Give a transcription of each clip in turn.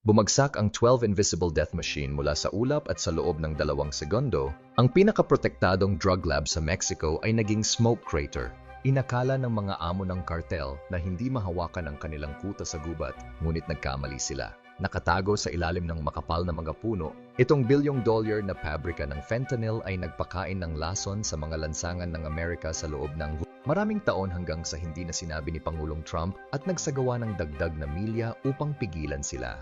Bumagsak ang 12 Invisible Death Machine mula sa ulap at sa loob ng dalawang segundo, ang pinakaprotektadong drug lab sa Mexico ay naging smoke crater. Inakala ng mga amo ng kartel na hindi mahawakan ang kanilang kuta sa gubat, ngunit nagkamali sila. Nakatago sa ilalim ng makapal na mga puno, itong bilyong dollar na pabrika ng fentanyl ay nagpakain ng lason sa mga lansangan ng Amerika sa loob ng maraming taon hanggang sa hindi na sinabi ni Pangulong Trump at nagsagawa ng dagdag na milya upang pigilan sila.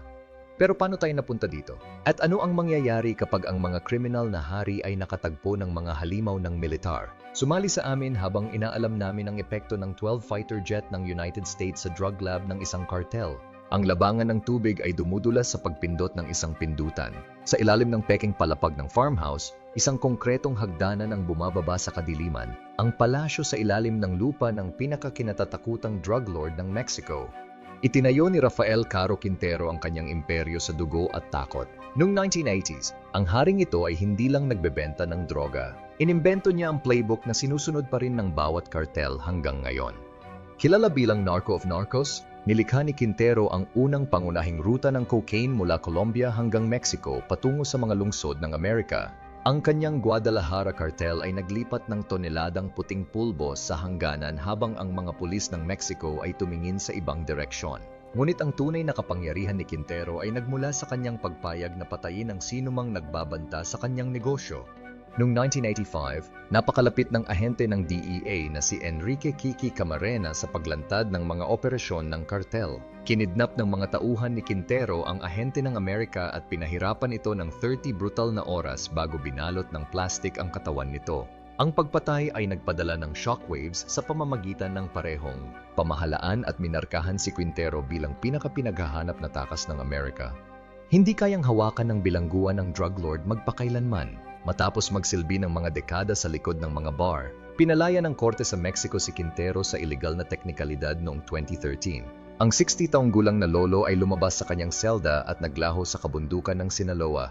Pero paano tayo napunta dito? At ano ang mangyayari kapag ang mga kriminal na hari ay nakatagpo ng mga halimaw ng militar? Sumali sa amin habang inaalam namin ang epekto ng 12 fighter jet ng United States sa drug lab ng isang kartel. Ang labangan ng tubig ay dumudulas sa pagpindot ng isang pindutan. Sa ilalim ng peking palapag ng farmhouse, isang konkretong hagdanan ang bumababa sa kadiliman, ang palasyo sa ilalim ng lupa ng pinakakinatatakutang drug lord ng Mexico. Itinayo ni Rafael Caro Quintero ang kanyang imperyo sa dugo at takot. Noong 1980s, ang haring ito ay hindi lang nagbebenta ng droga. Inimbento niya ang playbook na sinusunod pa rin ng bawat kartel hanggang ngayon. Kilala bilang Narco of Narcos, nilikha ni Quintero ang unang pangunahing ruta ng cocaine mula Colombia hanggang Mexico patungo sa mga lungsod ng Amerika. Ang kanyang Guadalajara cartel ay naglipat ng toneladang puting pulbo sa hangganan habang ang mga pulis ng Mexico ay tumingin sa ibang direksyon. Ngunit ang tunay na kapangyarihan ni Quintero ay nagmula sa kanyang pagpayag na patayin ang sinumang nagbabanta sa kanyang negosyo. Noong 1985, napakalapit ng ahente ng DEA na si Enrique Kiki Camarena sa paglantad ng mga operasyon ng kartel. Kinidnap ng mga tauhan ni Quintero ang ahente ng Amerika at pinahirapan ito ng 30 brutal na oras bago binalot ng plastik ang katawan nito. Ang pagpatay ay nagpadala ng shockwaves sa pamamagitan ng parehong pamahalaan at minarkahan si Quintero bilang pinakapinaghahanap na takas ng Amerika. Hindi kayang hawakan ng bilangguan ng drug lord magpakailanman. Matapos magsilbi ng mga dekada sa likod ng mga bar, pinalaya ng korte sa Mexico si Quintero sa illegal na teknikalidad noong 2013. Ang 60 taong gulang na lolo ay lumabas sa kanyang selda at naglaho sa kabundukan ng Sinaloa.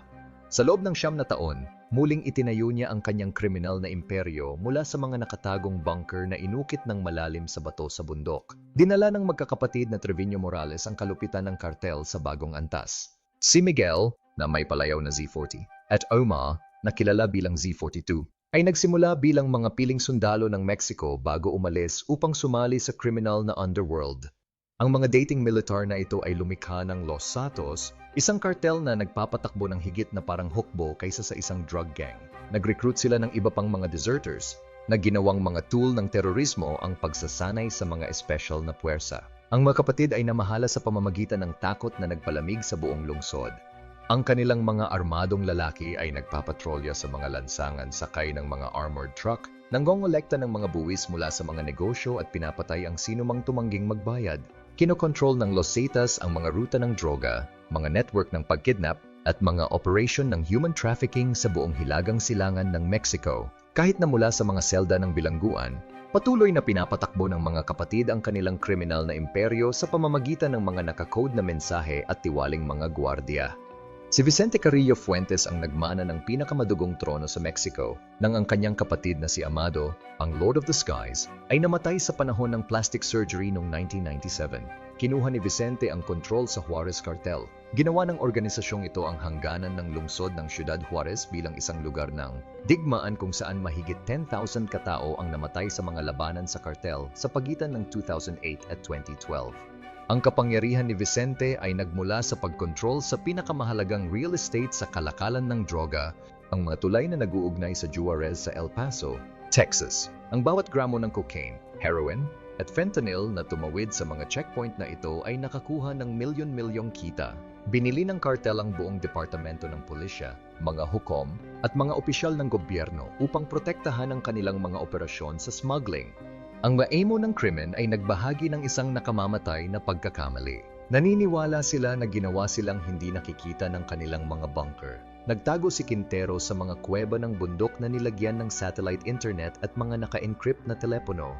Sa loob ng siyam na taon, muling itinayo niya ang kanyang kriminal na imperyo mula sa mga nakatagong bunker na inukit ng malalim sa bato sa bundok. Dinala ng magkakapatid na Trevino Morales ang kalupitan ng kartel sa bagong antas. Si Miguel, na may palayaw na Z40, at Omar, na kilala bilang Z42, ay nagsimula bilang mga piling sundalo ng Mexico bago umalis upang sumali sa criminal na underworld. Ang mga dating militar na ito ay lumikha ng Los Santos, isang kartel na nagpapatakbo ng higit na parang hukbo kaysa sa isang drug gang. Nag-recruit sila ng iba pang mga deserters na ginawang mga tool ng terorismo ang pagsasanay sa mga espesyal na puwersa. Ang mga kapatid ay namahala sa pamamagitan ng takot na nagpalamig sa buong lungsod. Ang kanilang mga armadong lalaki ay nagpapatrolya sa mga lansangan sakay ng mga armored truck, nanggongolekta ng mga buwis mula sa mga negosyo at pinapatay ang sinumang tumangging magbayad. Kinokontrol ng Los Zetas ang mga ruta ng droga, mga network ng pagkidnap, at mga operation ng human trafficking sa buong hilagang silangan ng Mexico. Kahit na mula sa mga selda ng bilangguan, patuloy na pinapatakbo ng mga kapatid ang kanilang kriminal na imperyo sa pamamagitan ng mga nakakode na mensahe at tiwaling mga gwardiya. Si Vicente Carrillo Fuentes ang nagmana ng pinakamadugong trono sa Mexico nang ang kanyang kapatid na si Amado, ang Lord of the Skies, ay namatay sa panahon ng plastic surgery noong 1997. Kinuha ni Vicente ang kontrol sa Juarez Cartel. Ginawa ng organisasyong ito ang hangganan ng lungsod ng Ciudad Juarez bilang isang lugar ng digmaan kung saan mahigit 10,000 katao ang namatay sa mga labanan sa kartel sa pagitan ng 2008 at 2012. Ang kapangyarihan ni Vicente ay nagmula sa pagkontrol sa pinakamahalagang real estate sa kalakalan ng droga, ang mga tulay na nag-uugnay sa Juarez sa El Paso, Texas. Ang bawat gramo ng cocaine, heroin, at fentanyl na tumawid sa mga checkpoint na ito ay nakakuha ng milyon-milyong kita. Binili ng kartel ang buong departamento ng pulisya, mga hukom, at mga opisyal ng gobyerno upang protektahan ang kanilang mga operasyon sa smuggling, ang maemo ng krimen ay nagbahagi ng isang nakamamatay na pagkakamali. Naniniwala sila na ginawa silang hindi nakikita ng kanilang mga bunker. Nagtago si Quintero sa mga kuweba ng bundok na nilagyan ng satellite internet at mga naka-encrypt na telepono.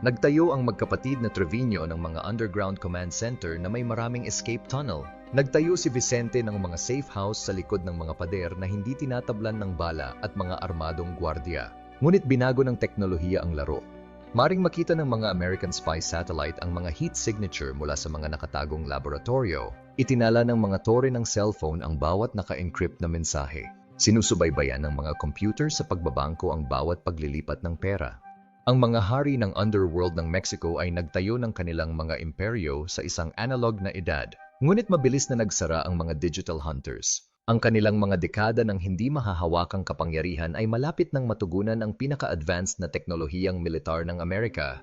Nagtayo ang magkapatid na Trevino ng mga underground command center na may maraming escape tunnel. Nagtayo si Vicente ng mga safe house sa likod ng mga pader na hindi tinatablan ng bala at mga armadong gwardiya. Ngunit binago ng teknolohiya ang laro. Maring makita ng mga American spy satellite ang mga heat signature mula sa mga nakatagong laboratorio, Itinala ng mga tore ng cellphone ang bawat naka-encrypt na mensahe. Sinusubaybayan ng mga computer sa pagbabangko ang bawat paglilipat ng pera. Ang mga hari ng underworld ng Mexico ay nagtayo ng kanilang mga imperyo sa isang analog na edad. Ngunit mabilis na nagsara ang mga digital hunters. Ang kanilang mga dekada ng hindi mahahawakang kapangyarihan ay malapit nang matugunan ang pinaka-advanced na teknolohiyang militar ng Amerika.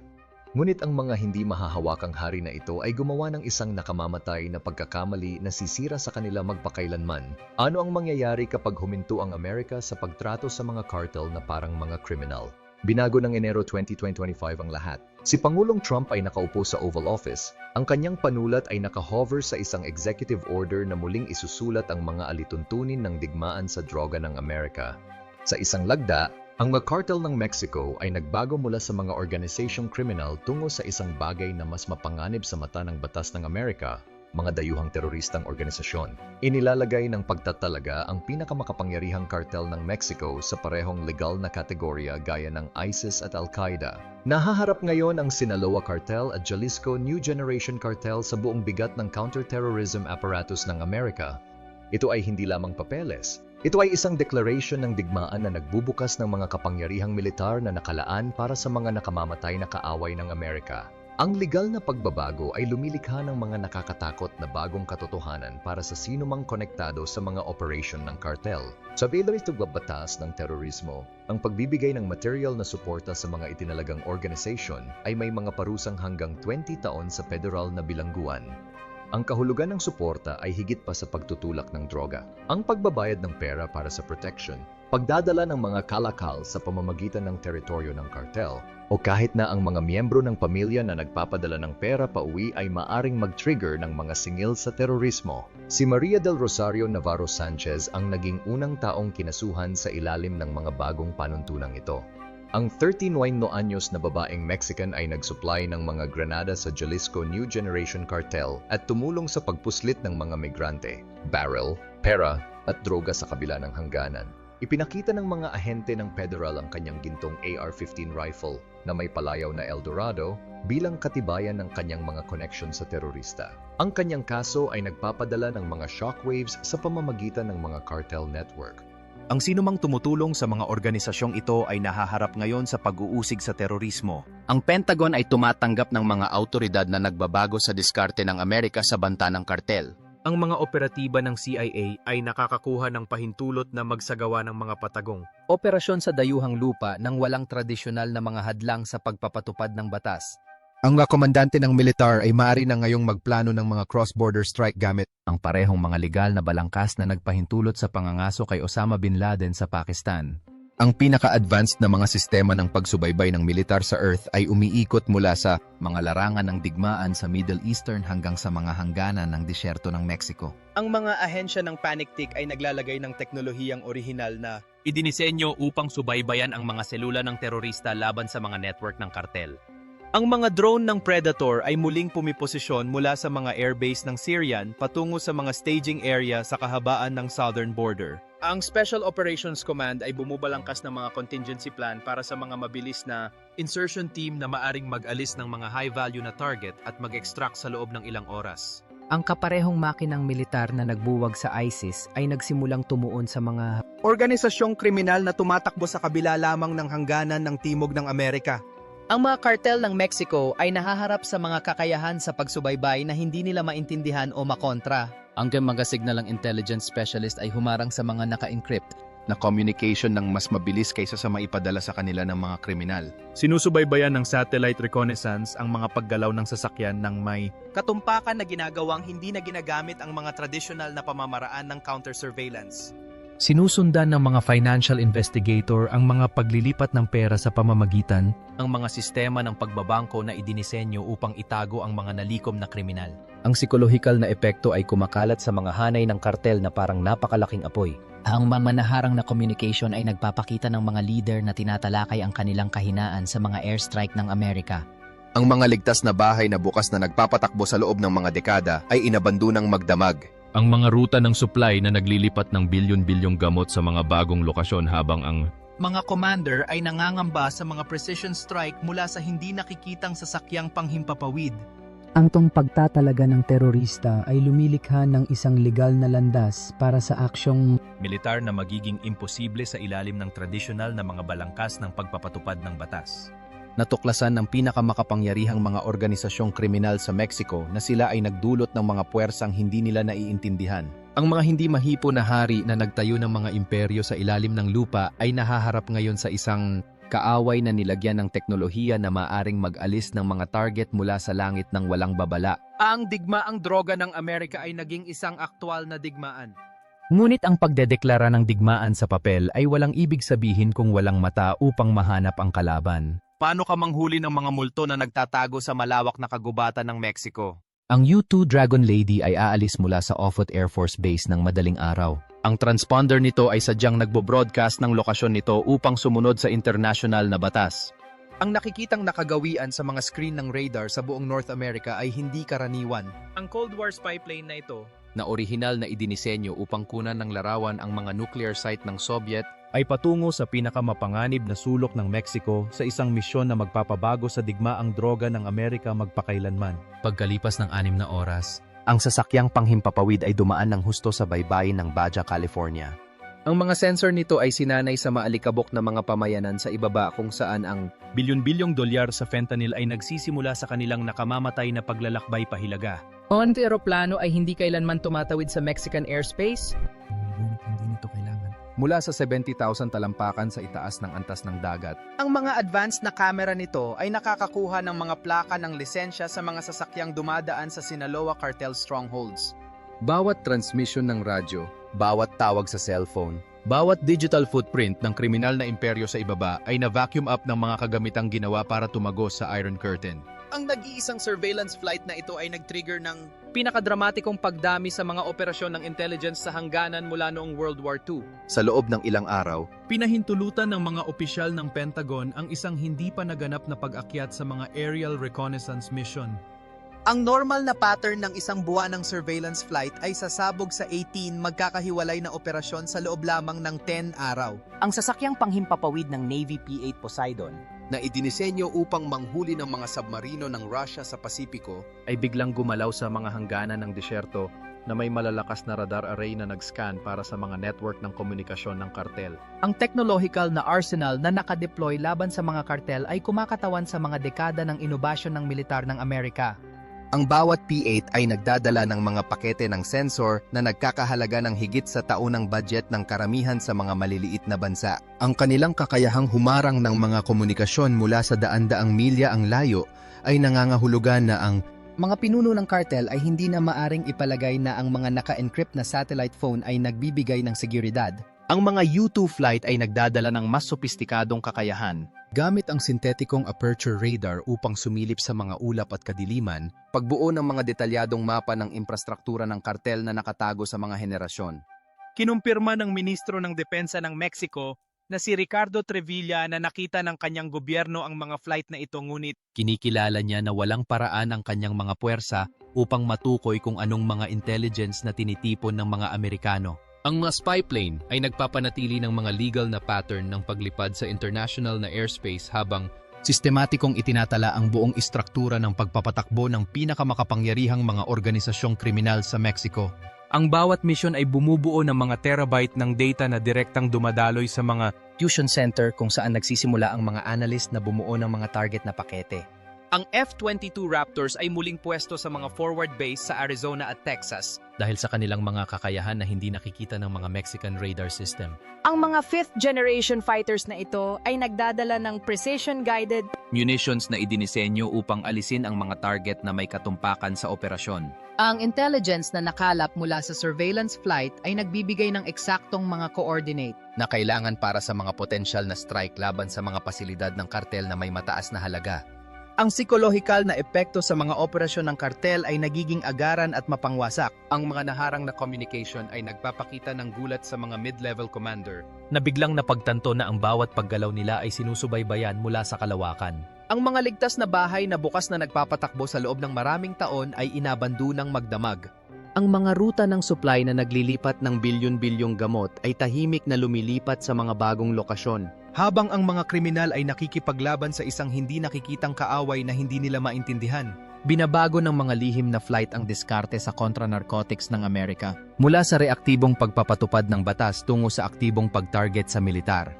Ngunit ang mga hindi mahahawakang hari na ito ay gumawa ng isang nakamamatay na pagkakamali na sisira sa kanila magpakailanman. Ano ang mangyayari kapag huminto ang Amerika sa pagtrato sa mga cartel na parang mga kriminal? Binago ng Enero 2025 ang lahat. Si Pangulong Trump ay nakaupo sa Oval Office. Ang kanyang panulat ay nakahover sa isang executive order na muling isusulat ang mga alituntunin ng digmaan sa droga ng Amerika. Sa isang lagda, ang mga cartel ng Mexico ay nagbago mula sa mga organisasyong kriminal tungo sa isang bagay na mas mapanganib sa mata ng batas ng Amerika, mga dayuhang teroristang organisasyon. Inilalagay ng pagtatalaga ang pinakamakapangyarihang cartel ng Mexico sa parehong legal na kategorya gaya ng ISIS at Al-Qaeda. Nahaharap ngayon ang Sinaloa Cartel at Jalisco New Generation Cartel sa buong bigat ng counterterrorism apparatus ng Amerika. Ito ay hindi lamang papeles. Ito ay isang declaration ng digmaan na nagbubukas ng mga kapangyarihang militar na nakalaan para sa mga nakamamatay na kaaway ng Amerika. Ang legal na pagbabago ay lumilikha ng mga nakakatakot na bagong katotohanan para sa sinumang konektado sa mga operation ng cartel. Sa Baylor batas ng terorismo, ang pagbibigay ng material na suporta sa mga itinalagang organisasyon ay may mga parusang hanggang 20 taon sa federal na bilangguan. Ang kahulugan ng suporta ay higit pa sa pagtutulak ng droga. Ang pagbabayad ng pera para sa protection, pagdadala ng mga kalakal sa pamamagitan ng teritoryo ng kartel, o kahit na ang mga miyembro ng pamilya na nagpapadala ng pera pauwi ay maaring mag-trigger ng mga singil sa terorismo. Si Maria del Rosario Navarro Sanchez ang naging unang taong kinasuhan sa ilalim ng mga bagong panuntunang ito. Ang 39 anyos na babaeng Mexican ay nagsupply ng mga granada sa Jalisco New Generation Cartel at tumulong sa pagpuslit ng mga migrante, barrel, pera at droga sa kabila ng hangganan. Ipinakita ng mga ahente ng federal ang kanyang gintong AR-15 rifle na may palayaw na Eldorado bilang katibayan ng kanyang mga connection sa terorista. Ang kanyang kaso ay nagpapadala ng mga shockwaves sa pamamagitan ng mga cartel network. Ang sinumang tumutulong sa mga organisasyong ito ay nahaharap ngayon sa pag-uusig sa terorismo. Ang Pentagon ay tumatanggap ng mga autoridad na nagbabago sa diskarte ng Amerika sa banta ng kartel. Ang mga operatiba ng CIA ay nakakakuha ng pahintulot na magsagawa ng mga patagong. Operasyon sa dayuhang lupa nang walang tradisyonal na mga hadlang sa pagpapatupad ng batas. Ang mga komandante ng militar ay maaari na ngayong magplano ng mga cross-border strike gamit Ang parehong mga legal na balangkas na nagpahintulot sa pangangaso kay Osama Bin Laden sa Pakistan. Ang pinaka-advanced na mga sistema ng pagsubaybay ng militar sa Earth ay umiikot mula sa Mga larangan ng digmaan sa Middle Eastern hanggang sa mga hangganan ng disyerto ng Mexico. Ang mga ahensya ng Panic Tick ay naglalagay ng teknolohiyang orihinal na Idinisenyo upang subaybayan ang mga selula ng terorista laban sa mga network ng kartel. ang mga drone ng Predator ay muling pumiposisyon mula sa mga airbase ng Syrian patungo sa mga staging area sa kahabaan ng southern border. Ang Special Operations Command ay bumubalangkas ng mga contingency plan para sa mga mabilis na Insertion team na maaring mag-alis ng mga high-value na target at mag-extract sa loob ng ilang oras. Ang kaparehong makinang militar na nagbuwag sa ISIS ay nagsimulang tumuon sa mga organisasyong kriminal na tumatakbo sa kabila lamang ng hangganan ng timog ng Amerika. Ang mga kartel ng Mexico ay nahaharap sa mga kakayahan sa pagsubaybay na hindi nila maintindihan o makontra. Ang mga signalang intelligence specialist ay humarang sa mga naka-encrypt na communication ng mas mabilis kaysa sa maipadala sa kanila ng mga kriminal. Sinusubaybayan ng satellite reconnaissance ang mga paggalaw ng sasakyan ng may Katumpakan na ginagawang hindi na ginagamit ang mga tradisyonal na pamamaraan ng counter-surveillance. Sinusundan ng mga financial investigator ang mga paglilipat ng pera sa pamamagitan ang mga sistema ng pagbabangko na idinisenyo upang itago ang mga nalikom na kriminal. Ang psikolohikal na epekto ay kumakalat sa mga hanay ng kartel na parang napakalaking apoy. Ang mamanaharang na communication ay nagpapakita ng mga leader na tinatalakay ang kanilang kahinaan sa mga airstrike ng Amerika. Ang mga ligtas na bahay na bukas na nagpapatakbo sa loob ng mga dekada ay inabandunang magdamag. Ang mga ruta ng supply na naglilipat ng bilyon-bilyong gamot sa mga bagong lokasyon habang ang Mga commander ay nangangamba sa mga precision strike mula sa hindi nakikitang sasakyang panghimpapawid. Ang tong pagtatalaga ng terorista ay lumilikha ng isang legal na landas para sa aksyong Militar na magiging imposible sa ilalim ng tradisyonal na mga balangkas ng pagpapatupad ng batas. Natuklasan ng pinakamakapangyarihang mga organisasyong kriminal sa Mexico na sila ay nagdulot ng mga puwersang hindi nila naiintindihan. Ang mga hindi mahipo na hari na nagtayo ng mga imperyo sa ilalim ng lupa ay nahaharap ngayon sa isang kaaway na nilagyan ng teknolohiya na maaring mag-alis ng mga target mula sa langit ng walang babala. Ang digmaang droga ng Amerika ay naging isang aktwal na digmaan. Ngunit ang pagdedeklara ng digmaan sa papel ay walang ibig sabihin kung walang mata upang mahanap ang kalaban. Paano ka manghuli ng mga multo na nagtatago sa malawak na kagubatan ng Mexico? Ang U-2 Dragon Lady ay aalis mula sa Offutt Air Force Base ng madaling araw. Ang transponder nito ay sadyang nagbo-broadcast ng lokasyon nito upang sumunod sa international na batas. Ang nakikitang nakagawian sa mga screen ng radar sa buong North America ay hindi karaniwan. Ang Cold War spy plane na ito na orihinal na idinisenyo upang kunan ng larawan ang mga nuclear site ng Soviet ay patungo sa pinakamapanganib na sulok ng Mexico sa isang misyon na magpapabago sa digmaang droga ng Amerika magpakailanman. pagkalipas ng anim na oras. Ang sasakyang panghimpapawid ay dumaan ng husto sa baybayin ng Baja California. Ang mga sensor nito ay sinanay sa maalikabok na mga pamayanan sa ibaba kung saan ang Bilyon-bilyong dolyar sa fentanyl ay nagsisimula sa kanilang nakamamatay na paglalakbay pahilaga. Ang eroplano ay hindi kailanman tumatawid sa Mexican airspace. Mula sa 70,000 talampakan sa itaas ng antas ng dagat, Ang mga advanced na camera nito ay nakakakuha ng mga plaka ng lisensya sa mga sasakyang dumadaan sa Sinaloa cartel strongholds. bawat transmission ng radyo, Bawat tawag sa cellphone, Bawat digital footprint ng kriminal na imperyo sa ibaba ay na-vacuum up ng mga kagamitang ginawa para tumagos sa Iron Curtain. Ang nag-iisang surveillance flight na ito ay nag-trigger ng pinakadramatikong pagdami sa mga operasyon ng intelligence sa hangganan mula noong World War II. Sa loob ng ilang araw, Pinahintulutan ng mga opisyal ng Pentagon ang isang hindi pa naganap na pag-akyat sa mga aerial reconnaissance mission. Ang normal na pattern ng isang buwan ng surveillance flight ay sasabog sa 18 magkakahiwalay na operasyon sa loob lamang ng 10 araw. Ang sasakyang panghimpapawid ng Navy P-8 Poseidon na idinisenyo upang manghuli ng mga submarino ng Russia sa Pasipiko ay biglang gumalaw sa mga hangganan ng disyerto na may malalakas na radar array na nag-scan para sa mga network ng komunikasyon ng kartel. Ang technological na arsenal na nakadeploy laban sa mga kartel ay kumakatawan sa mga dekada ng inobasyon ng militar ng Amerika. Ang bawat P8 ay nagdadala ng mga pakete ng sensor na nagkakahalaga ng higit sa taunang budget ng karamihan sa mga maliliit na bansa. Ang kanilang kakayahang humarang ng mga komunikasyon mula sa daan-daang milya ang layo ay nangangahulugan na ang Mga pinuno ng kartel ay hindi na maaring ipalagay na ang mga naka-encrypt na satellite phone ay nagbibigay ng seguridad. Ang mga U-2 flight ay nagdadala ng mas sopistikadong kakayahan. Gamit ang sintetikong aperture radar upang sumilip sa mga ulap at kadiliman, pagbuo ng mga detalyadong mapa ng infrastruktura ng kartel na nakatago sa mga henerasyon. Kinumpirma ng Ministro ng Depensa ng Mexico na si Ricardo Trevilla na nakita ng kanyang gobyerno ang mga flight na ito ngunit kinikilala niya na walang paraan ang kanyang mga puwersa upang matukoy kung anong mga intelligence na tinitipon ng mga Amerikano. Ang mga spy plane ay nagpapanatili ng mga legal na pattern ng paglipad sa international na airspace habang sistematikong itinatala ang buong istruktura ng pagpapatakbo ng pinakamakapangyarihang mga organisasyong kriminal sa Mexico. ang bawat mission ay bumubuo ng mga terabyte ng data na direktang dumadaloy sa mga Fusion Center kung saan nagsisimula ang mga analyst na bumuo ng mga target na pakete. Ang F-22 Raptors ay muling pwesto sa mga forward base sa Arizona at Texas. dahil sa kanilang mga kakayahan na hindi nakikita ng mga Mexican radar system. Ang mga fifth generation fighters na ito ay nagdadala ng precision-guided Munitions na idinisenyo upang alisin ang mga target na may katumpakan sa operasyon. Ang intelligence na nakalap mula sa surveillance flight ay nagbibigay ng eksaktong mga coordinate. na kailangan para sa mga potensyal na strike laban sa mga pasilidad ng kartel na may mataas na halaga. Ang psikolohikal na epekto sa mga operasyon ng kartel ay nagiging agaran at mapangwasak. Ang mga naharang na communication ay nagpapakita ng gulat sa mga mid-level commander na biglang napagtanto na ang bawat paggalaw nila ay sinusubaybayan mula sa kalawakan. Ang mga ligtas na bahay na bukas na nagpapatakbo sa loob ng maraming taon ay inabandunang magdamag. Ang mga ruta ng supply na naglilipat ng bilyon-bilyong gamot ay tahimik na lumilipat sa mga bagong lokasyon. Habang ang mga kriminal ay nakikipaglaban sa isang hindi nakikitang kaaway na hindi nila maintindihan. Binabago ng mga lihim na flight ang diskarte sa kontra-narcotics ng Amerika mula sa reaktibong pagpapatupad ng batas tungo sa aktibong pag-target sa militar.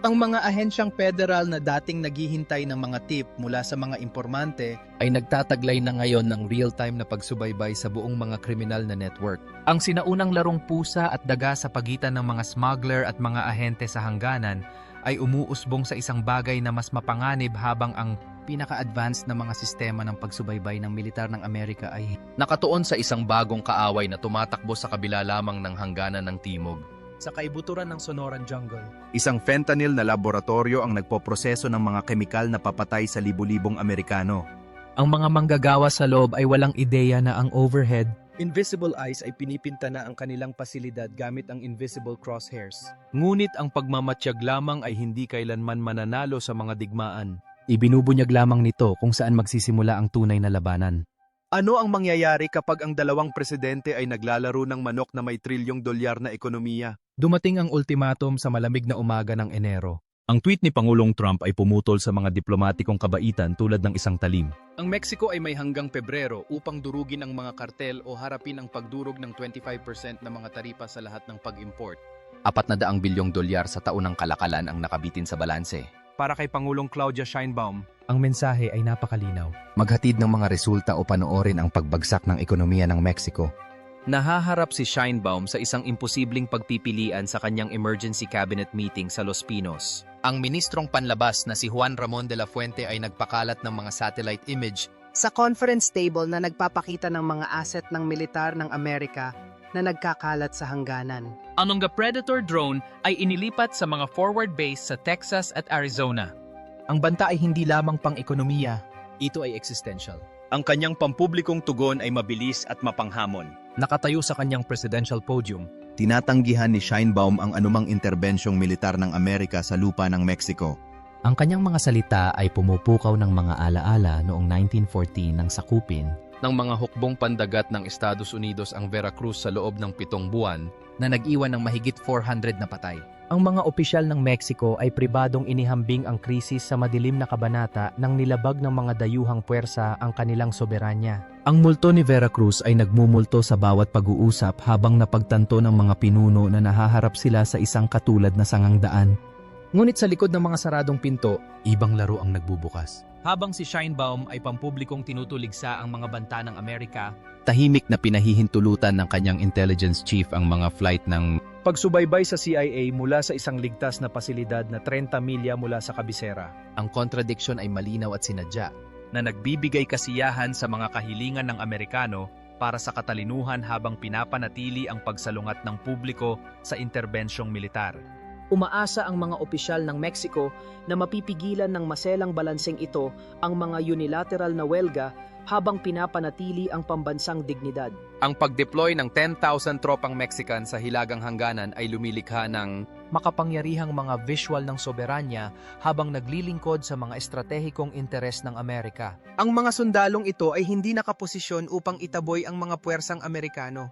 Ang mga ahensyang federal na dating naghihintay ng mga tip mula sa mga informante ay nagtataglay na ngayon ng real-time na pagsubaybay sa buong mga kriminal na network. Ang sinaunang larong pusa at daga sa pagitan ng mga smuggler at mga ahente sa hangganan ay umuusbong sa isang bagay na mas mapanganib habang ang Pinaka-advanced na mga sistema ng pagsubaybay ng militar ng Amerika ay Nakatuon sa isang bagong kaaway na tumatakbo sa kabila lamang ng hangganan ng timog. Sa kaibuturan ng Sonoran Jungle. Isang fentanyl na laboratorio ang nagpoproseso ng mga kemikal na papatay sa libu-libong Amerikano. ang mga manggagawa sa loob ay walang ideya na ang overhead Invisible Eyes ay pinipinta na ang kanilang pasilidad gamit ang invisible crosshairs. Ngunit ang pagmamatsyag lamang ay hindi kailanman mananalo sa mga digmaan. Ibinubunyag lamang nito kung saan magsisimula ang tunay na labanan. Ano ang mangyayari kapag ang dalawang presidente ay naglalaro ng manok na may trilyong dolyar na ekonomiya? Dumating ang ultimatum sa malamig na umaga ng Enero. Ang tweet ni Pangulong Trump ay pumutol sa mga diplomatikong kabaitan tulad ng isang talim. Ang Mexico ay may hanggang Pebrero upang durugin ang mga kartel o harapin ang pagdurog ng 25% ng mga taripa sa lahat ng pag-import. Apat na daang bilyong dolyar sa taon ng kalakalan ang nakabitin sa balanse. Para kay Pangulong Claudia Sheinbaum, Ang mensahe ay napakalinaw. Maghatid ng mga resulta o panoorin ang pagbagsak ng ekonomiya ng Mexico. Nahaharap si Sheinbaum sa isang imposibleng pagpipilian sa kanyang emergency cabinet meeting sa Los Pinos. Ang ministrong panlabas na si Juan Ramon de la Fuente ay nagpakalat ng mga satellite image sa conference table na nagpapakita ng mga asset ng militar ng Amerika na nagkakalat sa hangganan. Ang mga Predator drone ay inilipat sa mga forward base sa Texas at Arizona. Ang banta ay hindi lamang pang ekonomiya. Ito ay existential. ang kanyang pampublikong tugon ay mabilis at mapanghamon. Nakatayo sa kanyang presidential podium, Tinatanggihan ni Sheinbaum ang anumang interbensyong militar ng Amerika sa lupa ng Mexico. Ang kanyang mga salita ay pumupukaw ng mga alaala noong 1914 ng sakupin Ng mga hukbong pandagat ng Estados Unidos ang Veracruz sa loob ng pitong buwan, na nag-iwan ng mahigit 400 na patay. Ang mga opisyal ng Mexico ay pribadong inihambing ang krisis sa madilim na kabanata nang nilabag ng mga dayuhang puwersa ang kanilang soberanya. ang multo ni Veracruz ay nagmumulto sa bawat pag-uusap habang napagtanto ng mga pinuno na nahaharap sila sa isang katulad na sangangdaan. Ngunit sa likod ng mga saradong pinto, Ibang laro ang nagbubukas. habang si Sheinbaum ay pampublikong tinutuligsa ang mga banta ng Amerika, Tahimik na pinahihintulutan ng kanyang intelligence chief ang mga flight ng Pagsubaybay sa CIA mula sa isang ligtas na pasilidad na 30 milya mula sa kabisera. ang contradiction ay malinaw at sinadya. na nagbibigay kasiyahan sa mga kahilingan ng Amerikano para sa katalinuhan habang pinapanatili ang pagsalungat ng publiko sa interbensyong militar. Umaasa ang mga opisyal ng Mexico na mapipigilan ng maselang balanseng ito ang mga unilateral na welga habang pinapanatili ang pambansang dignidad. Ang pag-deploy ng 10,000 tropang Mexican sa hilagang hangganan ay lumilikha ng makapangyarihang mga visual ng soberanya habang naglilingkod sa mga estratehikong interes ng Amerika. Ang mga sundalong ito ay hindi nakaposisyon upang itaboy ang mga puwersang Amerikano.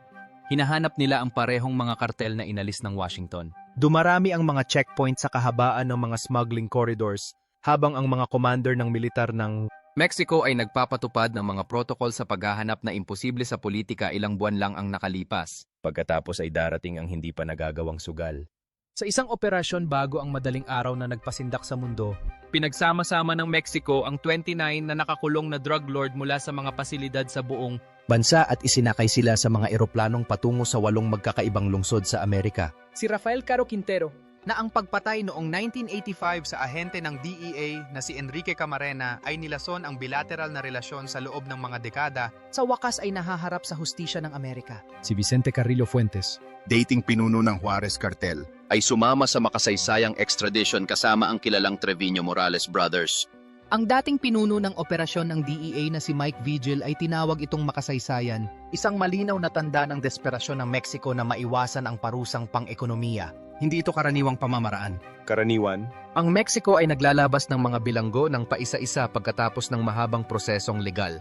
hinahanap nila ang parehong mga kartel na inalis ng Washington. Dumarami ang mga checkpoint sa kahabaan ng mga smuggling corridors habang ang mga commander ng militar ng Mexico ay nagpapatupad ng mga protocol sa paghahanap na imposible sa politika ilang buwan lang ang nakalipas. Pagkatapos ay darating ang hindi pa nagagawang sugal. Sa isang operasyon bago ang madaling araw na nagpasindak sa mundo, Pinagsama-sama ng Mexico ang 29 na nakakulong na drug lord mula sa mga pasilidad sa buong Bansa at isinakay sila sa mga eroplanong patungo sa walong magkakaibang lungsod sa Amerika. Si Rafael Caro Quintero, na ang pagpatay noong 1985 sa ahente ng DEA na si Enrique Camarena ay nilason ang bilateral na relasyon sa loob ng mga dekada sa wakas ay nahaharap sa hustisya ng Amerika. Si Vicente Carrillo Fuentes, dating pinuno ng Juarez Cartel, ay sumama sa makasaysayang extradition kasama ang kilalang Trevino Morales Brothers. Ang dating pinuno ng operasyon ng DEA na si Mike Vigil ay tinawag itong makasaysayan, isang malinaw na tanda ng desperasyon ng Mexico na maiwasan ang parusang pang-ekonomiya. Hindi ito karaniwang pamamaraan. karaniwan Ang Mexico ay naglalabas ng mga bilanggo ng paisa-isa pagkatapos ng mahabang prosesong legal.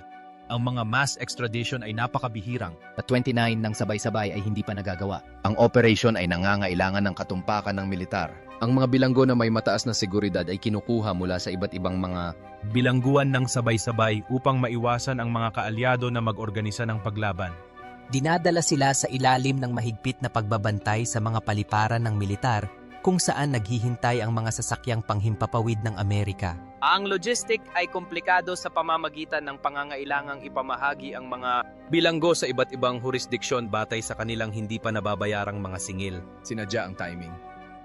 Ang mga mass extradition ay napakabihirang. At 29 ng sabay-sabay ay hindi pa nagagawa. Ang operation ay nangangailangan ng katumpakan ng militar. Ang mga bilanggo na may mataas na seguridad ay kinukuha mula sa iba't ibang mga Bilangguan ng sabay-sabay upang maiwasan ang mga kaalyado na mag-organisa ng paglaban. Dinadala sila sa ilalim ng mahigpit na pagbabantay sa mga paliparan ng militar kung saan naghihintay ang mga sasakyang panghimpapawid ng Amerika. Ang logistic ay komplikado sa pamamagitan ng pangangailangang ipamahagi ang mga bilanggo sa iba't ibang jurisdiksyon batay sa kanilang hindi pa nababayarang mga singil. sinadya ang timing.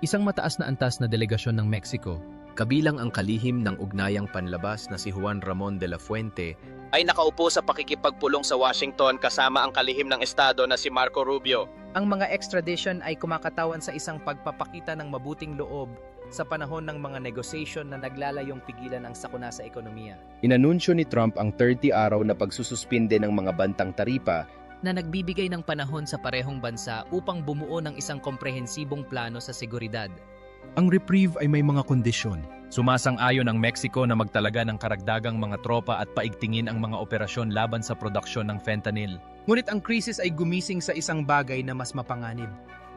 Isang mataas na antas na delegasyon ng Mexico, Kabilang ang kalihim ng ugnayang panlabas na si Juan Ramon de la Fuente Ay nakaupo sa pakikipagpulong sa Washington kasama ang kalihim ng Estado na si Marco Rubio. Ang mga extradition ay kumakatawan sa isang pagpapakita ng mabuting loob sa panahon ng mga negosyasyon na naglalayong pigilan ang sakuna sa ekonomiya. Inanunsyo ni Trump ang 30 araw na pagsususpinde ng mga bantang taripa na nagbibigay ng panahon sa parehong bansa upang bumuo ng isang komprehensibong plano sa seguridad. Ang reprieve ay may mga kondisyon. Sumasang-ayon ang Mexico na magtalaga ng karagdagang mga tropa at paigtingin ang mga operasyon laban sa produksyon ng fentanyl. Ngunit ang krisis ay gumising sa isang bagay na mas mapanganib.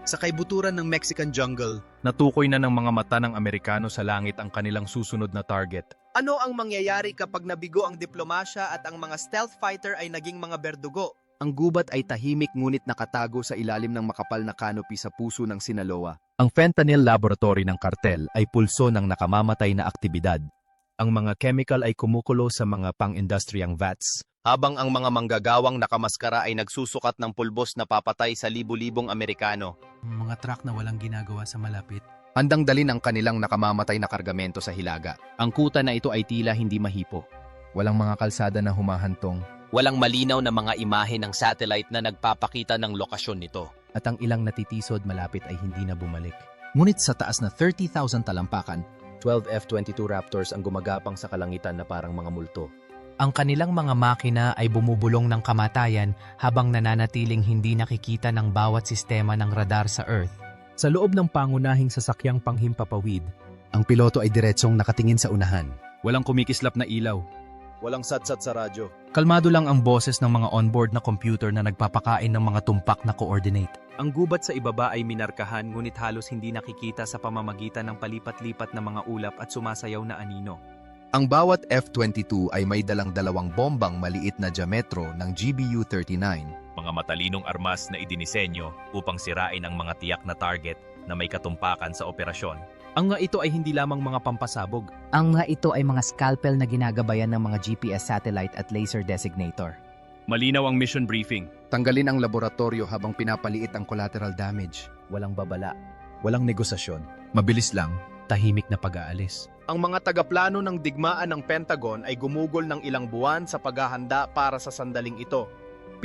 Sa kaibuturan ng Mexican jungle, Natukoy na ng mga mata ng Amerikano sa langit ang kanilang susunod na target. ano ang mangyayari kapag nabigo ang diplomasya at ang mga stealth fighter ay naging mga berdugo? Ang gubat ay tahimik ngunit nakatago sa ilalim ng makapal na canopy sa puso ng Sinaloa. ang fentanyl laboratory ng kartel ay pulso ng nakamamatay na aktibidad. Ang mga chemical ay kumukulo sa mga pang-industriyang vats. Habang ang mga manggagawang nakamaskara ay nagsusukat ng pulbos na papatay sa libu-libong Amerikano. Mga truck na walang ginagawa sa malapit. Handang dalin ang kanilang nakamamatay na kargamento sa hilaga. Ang kuta na ito ay tila hindi mahipo. Walang mga kalsada na humahantong. Walang malinaw na mga imahe ng satellite na nagpapakita ng lokasyon nito. At ang ilang natitisod malapit ay hindi na bumalik. Ngunit sa taas na 30,000 talampakan, 12 F-22 Raptors ang gumagapang sa kalangitan na parang mga multo. Ang kanilang mga makina ay bumubulong ng kamatayan habang nananatiling hindi nakikita ng bawat sistema ng radar sa Earth. Sa loob ng pangunahing sasakyang panghimpapawid, ang piloto ay diretsong nakatingin sa unahan. Walang kumikislap na ilaw. Walang satsat sa radyo. kalmado lang ang boses ng mga onboard na computer na nagpapakain ng mga tumpak na coordinate. Ang gubat sa ibaba ay minarkahan ngunit halos hindi nakikita sa pamamagitan ng palipat-lipat na mga ulap at sumasayaw na anino. Ang bawat F-22 ay may dalang dalawang bombang maliit na diametro ng GBU-39. Mga matalinong armas na idinisenyo upang sirain ang mga tiyak na target na may katumpakan sa operasyon. Ang nga ito ay hindi lamang mga pampasabog. Ang mga ito ay mga scalpel na ginagabayan ng mga GPS satellite at laser designator. Malinaw ang mission briefing. Tanggalin ang laboratorio habang pinapaliit ang collateral damage. Walang babala. Walang negosasyon. Mabilis lang. Tahimik na pag-aalis. Ang mga tagaplano ng digmaan ng Pentagon ay gumugol ng ilang buwan sa paghahanda para sa sandaling ito.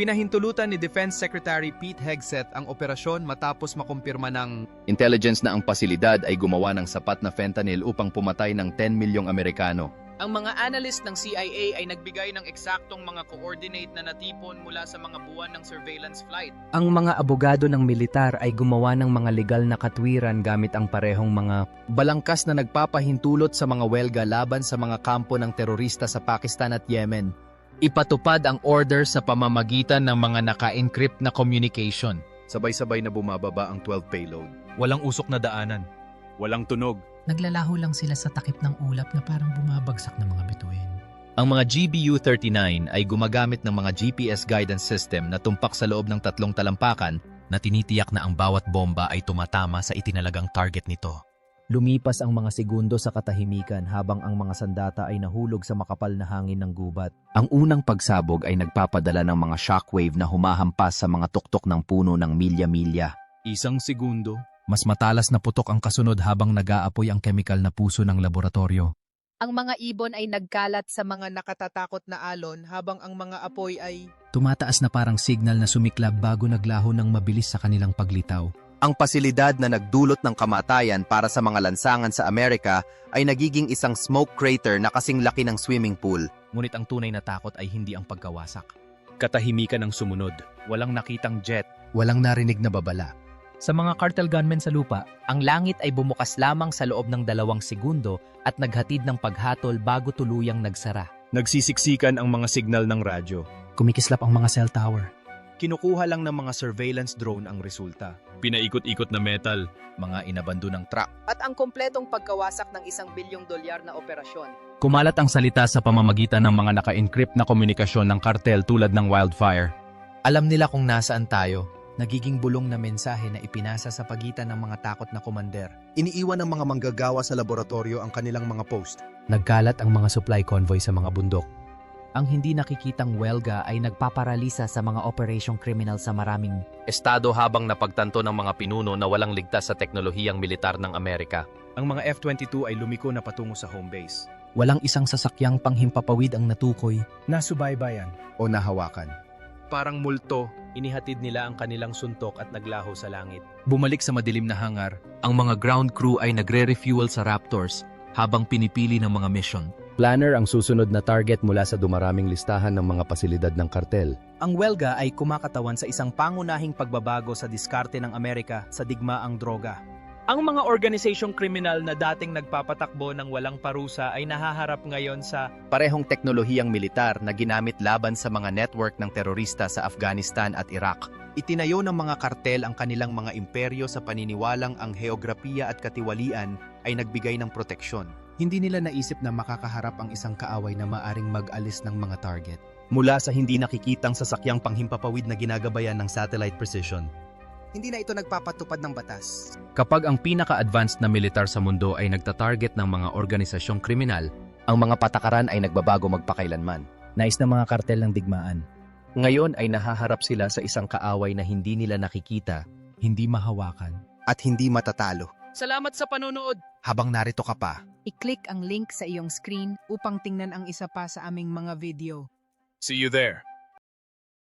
Pinahintulutan ni Defense Secretary Pete Hegseth ang operasyon matapos makumpirma ng Intelligence na ang pasilidad ay gumawa ng sapat na fentanyl upang pumatay ng 10 milyong Amerikano. Ang mga analyst ng CIA ay nagbigay ng eksaktong mga coordinate na natipon mula sa mga buwan ng surveillance flight. Ang mga abogado ng militar ay gumawa ng mga legal na katwiran gamit ang parehong mga Balangkas na nagpapahintulot sa mga welga laban sa mga kampo ng terorista sa Pakistan at Yemen. Ipatupad ang order sa pamamagitan ng mga naka-encrypt na communication. Sabay-sabay na bumababa ang 12 payload. walang usok na daanan, walang tunog, Naglalaho lang sila sa takip ng ulap na parang bumabagsak ng mga bituin. Ang mga GBU-39 ay gumagamit ng mga GPS guidance system na tumpak sa loob ng tatlong talampakan na tinitiyak na ang bawat bomba ay tumatama sa itinalagang target nito. Lumipas ang mga segundo sa katahimikan habang ang mga sandata ay nahulog sa makapal na hangin ng gubat. Ang unang pagsabog ay nagpapadala ng mga shockwave na humahampas sa mga tuktok ng puno ng milya-milya. isang segundo, Mas matalas na putok ang kasunod habang nag-aapoy ang chemical na puso ng laboratorio. Ang mga ibon ay nagkalat sa mga Mga nakatatakot na alon habang ang mga apoy ay Tumataas na parang signal na sumiklab bago naglaho ng mabilis sa kanilang paglitaw. Ang pasilidad na nagdulot ng kamatayan para sa mga lansangan sa Amerika ay nagiging isang smoke crater na kasing laki ng swimming pool. Ngunit ang tunay na takot ay hindi ang pagkawasak. katahimikan ang sumunod. Walang nakitang jet, Walang narinig na babala. Sa mga cartel gunmen sa lupa, Ang langit ay bumukas lamang sa loob ng dalawang segundo at naghatid ng paghatol bago tuluyang nagsara. Nagsisiksikan ang mga signal ng radyo. Kumikislap ang mga cell tower. Kinukuha lang ng mga surveillance drone ang resulta. Pinaikot-ikot na metal. Mga inabando ng truck. At ang kompletong pagkawasak ng isang bilyong dolyar na operasyon. Kumalat ang salita sa pamamagitan ng mga naka-encrypt na komunikasyon ng kartel tulad ng wildfire. Alam nila kung nasaan tayo. Nagiging bulong na mensahe na ipinasa sa pagitan ng mga takot na komander. Iniiwan ng mga manggagawa sa laboratorio ang kanilang mga post. Nagkalat ang mga supply convoy sa mga bundok. Ang hindi nakikitang welga ay nagpaparalisa sa mga operasyong kriminal sa maraming Estado habang napagtanto ng mga pinuno na walang ligtas sa teknolohiyang militar ng Amerika. Ang mga F-22 ay lumiko na patungo sa home base. Walang isang sasakyang panghimpapawid ang natukoy. Nasubaybayan. o nahawakan. Parang multo, inihatid nila ang kanilang suntok at naglaho sa langit. Bumalik sa madilim na hangar, ang mga ground crew ay nagre-refuel sa Raptors habang pinipili ng mga mission. Planner ang susunod na target mula sa dumaraming listahan ng mga pasilidad ng kartel. Ang welga ay kumakatawan sa isang pangunahing pagbabago sa diskarte ng Amerika sa digmaang droga. Ang mga organisasyong kriminal na dating nagpapatakbo ng walang parusa ay nahaharap ngayon sa Parehong teknolohiyang militar na ginamit laban sa mga network ng terorista sa Afghanistan at Iraq. Itinayo ng mga kartel ang kanilang mga imperyo sa paniniwalang ang heograpiya at katiwalian ay nagbigay ng proteksyon. Hindi nila naisip na makakaharap ang isang kaaway na maaring mag-alis ng mga target. Mula sa hindi nakikitang sasakyang panghimpapawid na ginagabayan ng satellite precision. hindi na ito nagpapatupad ng batas. Kapag ang pinaka-advanced na militar sa mundo ay nagtatarget ng mga organisasyong kriminal, Ang mga patakaran ay nagbabago magpakailanman. Nais ng mga kartel ng digmaan. Ngayon ay nahaharap sila sa isang kaaway na hindi nila nakikita Hindi mahawakan. at hindi matatalo. Salamat sa panonood! Habang narito ka pa, I-click ang link sa iyong screen upang tingnan ang isa pa sa aming mga video. See you there.